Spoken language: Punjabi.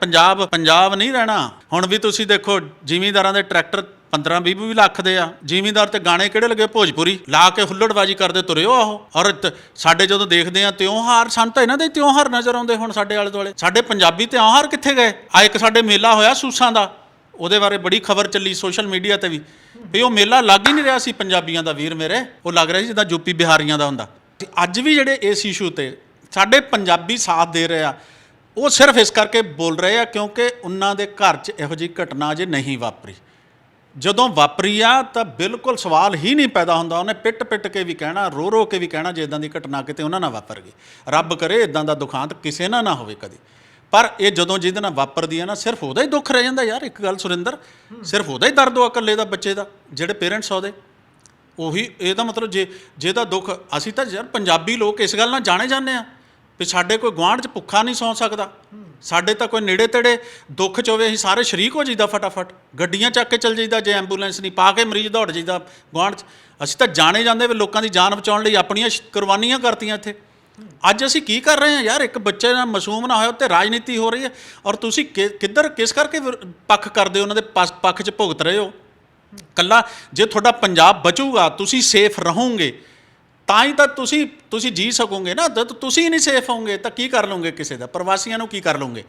ਪੰਜਾਬ ਪੰਜਾਬ ਨਹੀਂ ਰਹਿਣਾ। ਹੁਣ ਵੀ ਤੁਸੀਂ ਦੇਖੋ, ਜ਼ਿਮੀਂਦਾਰਾਂ ਦੇ ਟਰੈਕਟਰ 15 20 20 ਲੱਖ ਦੇ ਆ। ਜ਼ਿਮੀਂਦਾਰ ਤੇ ਗਾਣੇ ਕਿਹੜੇ ਲੱਗੇ? ਭੋਜਪੁਰੀ। ਲਾ ਕੇ ਹੁੱਲੜਬਾਜੀ ਕਰਦੇ ਤੁਰਿਓ ਆਹੋ। ਔਰ ਤ- ਸਾਡੇ ਜਦੋਂ ਦੇਖਦੇ ਆ ਤਿਉਹਾਰ ਸਾਨੂੰ ਤਾਂ ਇਹਨਾਂ ਦੇ ਹੀ ਤਿਉਹਾਰ ਨਜ਼ਰ ਆਉਂਦੇ ਹੁਣ ਸਾਡੇ ਆਲੇ ਦੁਆਲੇ ਸਾਡੇ ਪੰਜਾਬੀ ਤਿਉਹਾਰ ਕਿੱਥੇ ਗਏ? ਆ ਇੱਕ ਸਾਡੇ ਮੇਲਾ ਹੋਇਆ ਸੂਸਾਂ ਦਾ। ਉਹਦੇ ਬਾਰੇ ਬੜੀ ਖਬਰ ਚੱਲੀ ਸੋਸ਼ਲ ਮੀਡੀਆ ਤੇ ਵੀ। ਵੀ ਉਹ ਮੇਲਾ ਲੱਗ ਹੀ ਨਹੀਂ ਰਿਹਾ ਸੀ ਪੰਜਾਬੀਆਂ ਦਾ ਵੀਰ ਮੇਰੇ। ਉਹ ਲੱਗ ਰਿਹਾ ਸੀ ਜਿੱਦਾਂ ਯੂਪੀ ਬਿਹਾਰੀਆਂ ਦਾ ਹੁੰਦਾ। ਤੇ ਅੱਜ ਵੀ ਜਿਹੜੇ ਇਸ ਇਸ਼ੂ ਤੇ ਸਾਡੇ ਪੰਜਾਬੀ ਸਾਥ ਦੇ ਰਹੇ ਆ ਉਹ ਸਿਰਫ ਇਸ ਕਰਕੇ ਬੋਲ ਰਹੇ ਆ ਕਿਉਂਕਿ ਉਹਨਾਂ ਦੇ ਘਰ 'ਚ ਇਹੋ ਜਿਹੀ ਘਟਨਾ ਜੇ ਨਹੀਂ ਵਾਪਰੀ। ਜਦੋਂ ਵਾਪਰੀ ਆ ਤਾਂ ਬਿਲਕੁਲ ਸਵਾਲ ਹੀ ਨਹੀਂ ਪੈਦਾ ਹੁੰਦਾ। ਉਹਨੇ ਪਿੱਟ ਪਿੱਟ ਕੇ ਵੀ ਕਹਿਣਾ, ਰੋ ਰੋ ਕੇ ਵੀ ਕਹਿਣਾ ਜੇ ਇਦਾਂ ਦੀ ਘਟਨਾ ਕਿਤੇ ਉਹਨਾਂ ਨਾਲ ਵਾਪਰ ਗਈ। ਰੱਬ ਕਰੇ ਇਦਾਂ ਦਾ ਦੁਖਾਂਤ ਕਿਸੇ ਨਾਲ ਨਾ ਹੋਵੇ ਕਦੇ। ਪਰ ਇਹ ਜਦੋਂ ਜਿਹਦੇ ਨਾਲ ਵਾਪਰਦੀ ਆ ਨਾ, ਸਿਰਫ ਉਹਦਾ ਹੀ ਦੁੱਖ ਰਹਿ ਜਾਂਦਾ ਯਾਰ, ਇੱਕ ਗੱਲ ਸੁਰਿੰਦਰ। ਸਿਰਫ ਉਹਦਾ ਹੀ ਦਰਦ ਹੋ ਇਕੱਲੇ ਦਾ, ਬੱਚੇ ਦਾ, ਜਿਹੜੇ ਪੇਰੈਂਟਸ ਉਹਦੇ। ਉਹੀ ਇਹਦਾ ਮਤਲਬ ਜੇ ਜਿਹਦਾ ਦੁੱਖ, ਅਸੀਂ ਤਾਂ ਯਾਰ ਪੰਜਾਬੀ ਲੋਕ ਇਸ ਗੱਲ ਨਾਲ ਜਾਣੇ ਜਾਂਦੇ ਆ। ਵੀ ਸਾਡੇ ਕੋਈ ਗੁਆਂਢ 'ਚ ਭੁੱਖਾ ਨਹੀਂ ਸੌਂ ਸਕਦਾ। ਸਾਡੇ ਤਾਂ ਕੋਈ ਨੇੜੇ ਤੇੜੇ ਦੁੱਖ 'ਚ ਹੋਵੇ, ਅਸੀਂ ਸਾਰੇ ਸ਼ਰੀਕ ਹੋ ਜਾਈਦਾ ਫਟਾਫਟ। ਗੱਡੀਆਂ ਚੱਕ ਕੇ ਚੱਲ ਜਾਈਦਾ, ਜੇ ਐਂਬੂਲੈਂਸ ਨਹੀਂ, ਪਾ ਕੇ ਮਰੀਜ਼ ਦੌੜ ਜਾਈਦਾ ਗੁਆਂਢ 'ਚ। ਅਸੀਂ ਤਾਂ ਜਾਣੇ ਜਾਂਦੇ ਵੀ ਲੋਕਾਂ ਦੀ ਜਾਨ ਬਚਾਉਣ ਲਈ ਆਪਣੀਆਂ ਸ਼- ਕੁਰਬਾਨੀਆਂ ਕਰਤੀਆਂ ਇੱਥੇ। ਅੱਜ ਅਸੀਂ ਕੀ ਕਰ ਰਹੇ ਹਾਂ ਯਾਰ? ਇੱਕ ਬੱਚੇ ਨਾਲ ਮਾਸੂਮ ਨਾ ਹੋਇਆ ਉੱਤੇ ਰਾਜਨੀਤੀ ਹੋ ਰਹੀ ਹੈ। ਔਰ ਤੁਸੀਂ ਕਿ- ਕਿੱਧਰ, ਕਿਸ ਕਰਕੇ ਪੱਖ ਕਰਦੇ ਹੋ? ਉਹਨਾਂ ਦੇ ਪੱਖ 'ਚ ਭੁਗਤ ਰਹੇ ਹੋ? ਕੱਲਾ, ਜੇ ਤੁਹਾਡਾ ਪੰਜਾਬ ਬਚੂਗਾ, ਤੁਸੀਂ ਸੇਫ ਰਹੋਗੇ। ਤਾਂ ਹੀ ਤਾਂ ਤੁਸੀਂ ਤੁਸੀਂ ਜੀ ਸਕੋਗੇ ਨਾ ਜਦ ਤੁਸੀਂ ਨਹੀਂ ਸੇਫ ਹੋਵੋਗੇ, ਤਾਂ ਕੀ ਕਰ ਲਓਗੇ ਕਿਸੇ ਦਾ? ਪ੍ਰਵਾਸੀਆਂ ਨੂੰ ਕੀ ਕਰ ਲਓਗੇ